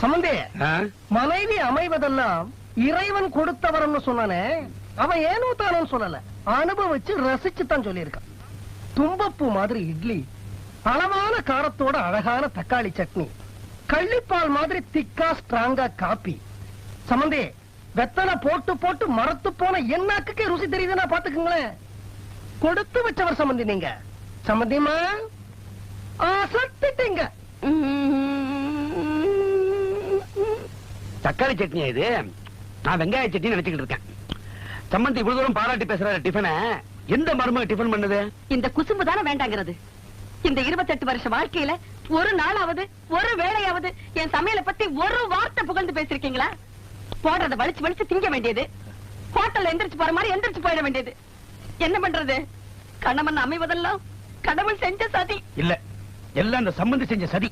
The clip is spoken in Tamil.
சம்பந்தி? மனைவி அமைவதெல்லாம் இறைவன் கொடுத்த வரம்னு சொன்னானே. அவன் ஏனோ தானோன்னு சொல்லல. அனுபவிச்சு ரசிச்சு தான் சொல்லியிருக்கான். தும்பப்பூ மாதிரி இட்லி அளவான காரத்தோட அழகான தக்காளி சட்னி கள்ளிப்பால் மாதிரி திக்கா ஸ்ட்ராங்கா காப்பி. சம்பந்தி வெத்தலை போட்டு போட்டு மரத்து போன என்னாக்குக்கே ருசி தெரியுதுன்னா பாத்துக்குங்களேன். கொடுத்து வச்சவர் சம்பந்தி நீங்க. சம்பந்திமா தக்காளி சட்னியா இது? நான் வெங்காய சட்னி நினைச்சுக்கிட்டு இருக்கேன். சம்மந்தி இவ்வளவு தூரம் பாராட்டி பேசுற டிஃபனை. எந்த மருமக டிஃபன் பண்ணுது? இந்த குசும்பு தானே வேண்டாங்கிறது. இந்த இருபத்தெட்டு வருஷ வாழ்க்கையில ஒரு நாளாவது ஒரு வேளையாவது என் சமையலை பத்தி ஒரு வார்த்தை புகழ்ந்து பேசிருக்கீங்களா போடுறத வலிச்சு வலிச்சு திங்க வேண்டியது. ஹோட்டல்ல எந்திரிச்சு போற மாதிரி எந்திரிச்சு போயிட வேண்டியது. என்ன பண்றது? கணவன் அமைவதெல்லாம் கடவுள் செஞ்ச சதி. இல்ல எல்லாம் அந்த சம்மந்தி செஞ்ச சதி.